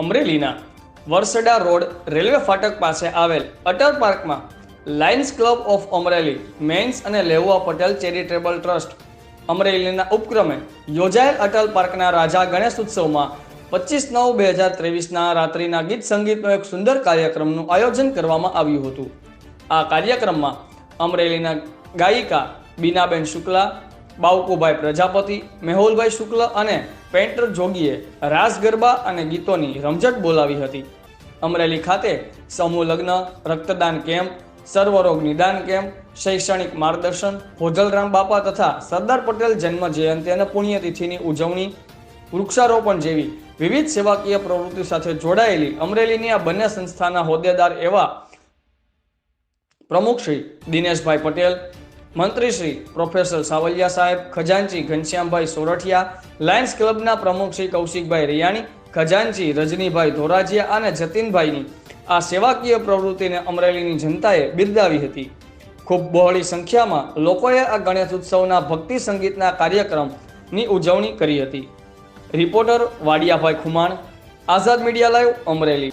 અમરેલીના Varsada road railway ફાટક પાસે આવેલ અટલ પાર્કમાં Lions Club of Amreli, men's અને લેવા પટેલ ચેરિટેબલ ટ્રસ્ટ અમરેલીના ઉપક્રમે યોજાયેલ અટલ પાર્કના રાજા ગણેશ ઉત્સવમાં પચીસ નવ બે હજાર ત્રેવીસના રાત્રિના ગીત સંગીતનો એક સુંદર કાર્યક્રમનું આયોજન કરવામાં આવ્યું હતું. આ કાર્યક્રમમાં અમરેલીના ગાયિકા બીનાબેન શુક્લા બાવકુભાઈ પ્રજાપતિ, મેહુલભાઈ શુક્લ અને પેન્ટર જોગીએ રાસ ગરબા અને ગીતોની રમઝટ બોલાવી હતી. અમરેલી ખાતે સમૂહ લગ્ન, રક્તદાન કેમ્પ સર્વરોગ નિદાન કેમ્પ, શૈક્ષણિક માર્ગદર્શન, ભોજલરામ બાપા તથા સરદાર પટેલ જન્મ જયંતિ અને પુણ્યતિથિની ઉજવણી, વૃક્ષારોપણ જેવી વિવિધ સેવાકીય પ્રવૃત્તિ સાથે જોડાયેલી અમરેલીની આ બંને સંસ્થાના હોદ્દેદાર એવા પ્રમુખ શ્રી દિનેશભાઈ પટેલ મંત્રી શ્રી પ્રોફેસર સાવલિયા સાહેબ, ખજાનચી ઘનશ્યામભાઈ સોરઠિયા, લાયન્સ ક્લબના પ્રમુખ શ્રી કૌશિકભાઈ રિયાણી, ખજાનચી રજનીભાઈ ધોરાજીયા અને જતીનભાઈની આ સેવાકીય પ્રવૃત્તિને અમરેલીની જનતાએ બિરદાવી હતી. ખૂબ બહોળી સંખ્યામાં લોકોએ આ ગણેશ ઉત્સવના ભક્તિ સંગીતના કાર્યક્રમની ઉજવણી કરી હતી. Reporter Vadiyabhai Khuman, Azad media live Amreli.